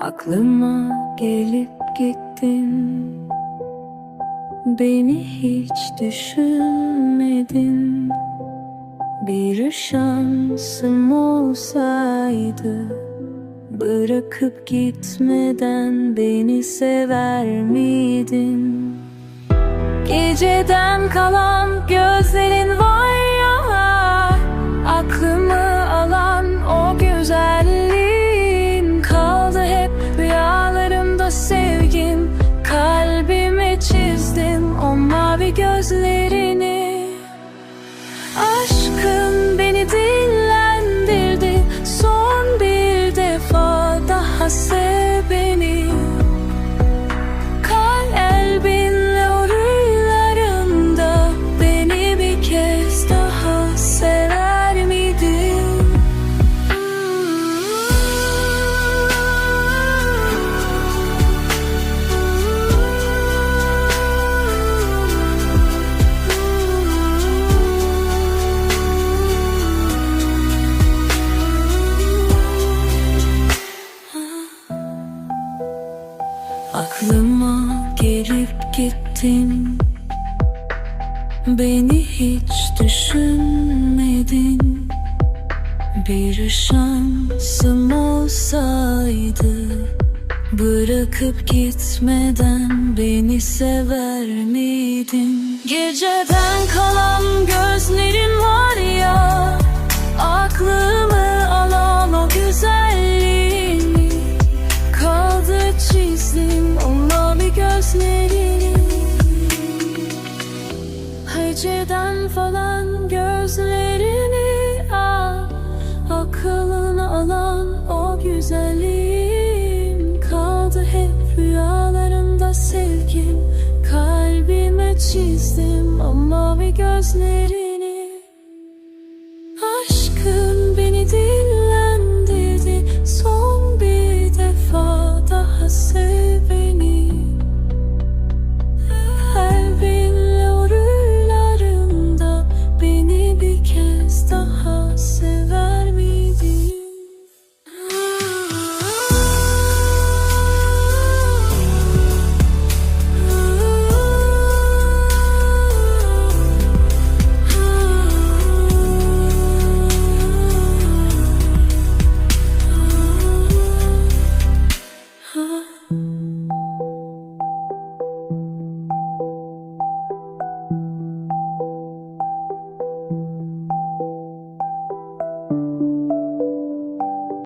Aklıma gelip gittin Beni hiç düşünmedin Bir şansım olsaydı Bırakıp gitmeden beni sever miydin? Geceden kalan gözlerin Aklıma gelip gittin Beni hiç düşünmedin Bir şansım olsaydı Bırakıp gitmeden beni sever miydin? Geceden kalan gözlerin Heceden falan gözlerini ah Akılını alan o güzelliğin Kaldı hep rüyalarında sevgim. Kalbime çizdim o mavi gözleri